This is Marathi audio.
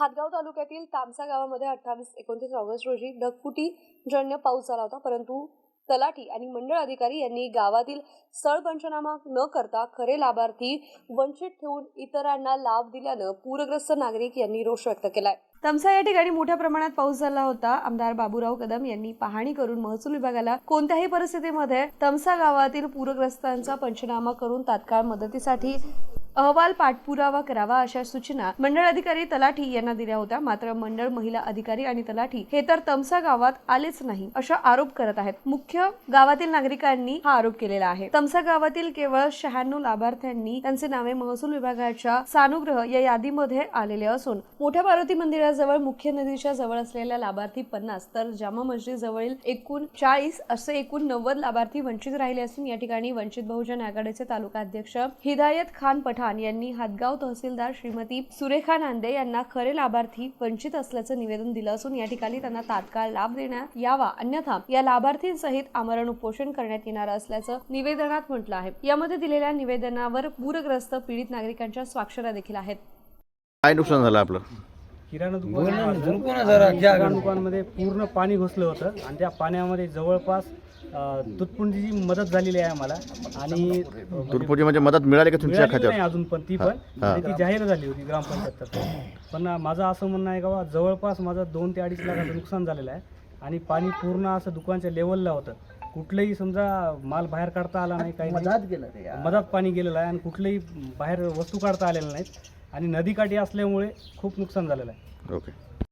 हातगाव तालुक्यातील तामसा गावामध्ये अठ्ठावीस एकोणतीस ऑगस्ट रोजी ढगफुटी जन्य पाऊस झाला होता. परंतु तलाठी आणि मंडळ अधिकारी यांनी गावातील स्थळ पंचनामा न करता खरे लाभार्थी वंचित ठेवून इतरांना लाभ दिल्यानं पूरग्रस्त नागरिक यांनी रोष व्यक्त केलाय. तमसा या ठिकाणी मोठ्या प्रमाणात पाऊस झाला होता. आमदार बाबूराव कदम यांनी पाहणी करून महसूल विभागाला कोणत्याही परिस्थितीमध्ये तमसा गावातील पूरग्रस्तांचा पंचनामा करून तात्काळ मदतीसाठी अहवाल पाठपुरावा करावा अशा सूचना मंडळ अधिकारी तलाठी यांना दिल्या होत्या. मात्र मंडळ महिला अधिकारी आणि तलाठी हे तर तमसा गावात आलेच नाही अशा आरोप करत आहेत. मुख्य गावातील नागरिकांनी हा आरोप केलेला आहे. तमसा गावातील केवळ शहाण्णव लाभार्थ्यांनी त्यांचे नावे महसूल विभागाच्या सानुग्रह या यादीमध्ये आलेले असून मोठ्या पार्वती मंदिराजवळ मुख्य नदीच्या जवळ असलेल्या लाभार्थी पन्नास तर जामा मस्जिद जवळील एकूण चाळीस असे एकूण नव्वद लाभार्थी वंचित राहिले असून या ठिकाणी वंचित बहुजन आघाडीचे तालुका अध्यक्ष हिदायत खान पठाण यांनी हातगाव तहसीलदार श्रीमती सुरेखा नांदे यांना खरे लाभार्थी वंचित असल्याचं निवेदन दिलं असून या ठिकाणी त्यांना तात्काळ लाभ देण्यात यावा. अन्यथा या लाभार्थींसहित आमरण उपोषण करण्यात येणार असल्याचं निवेदनात म्हटलं आहे. यामध्ये दिलेल्या निवेदनावर पूरग्रस्त पीडित नागरिकांच्या स्वाक्षऱ्या देखील आहेत. काय नुकसान झालं आपलं? किराणा दुकान किराणा दुकानमध्ये पूर्ण पाणी घुसलं होतं. आणि त्या पाण्यामध्ये जवळपास अ, तुटपुंजीची मदत झालेली आहे आम्हाला. आणि अ, म्हणजे तुटपुंजी म्हणजे मदत मिळाली का तुमच्या मिळालेली नाही खात्यावर अजून पण ती पण. आणि ती जाहीर झाली होती ग्रामपंचायत पण माझं असं म्हणणं आहे का बा, जवळपास माझं दोन ते अडीच लाखाचं नुकसान झालेलं आहे. आणि पाणी पूर्ण असं दुकानच्या लेवलला होतं. कुठलंही समजा माल बाहेर काढता आला नाही काही नाही. मधात पाणी गेलेलं आहे आणि कुठलंही बाहेर वस्तू काढता आलेल्या नाहीत. आणि नदीकाठी असल्यामुळे खूप नुकसान झालेलं आहे. ओके.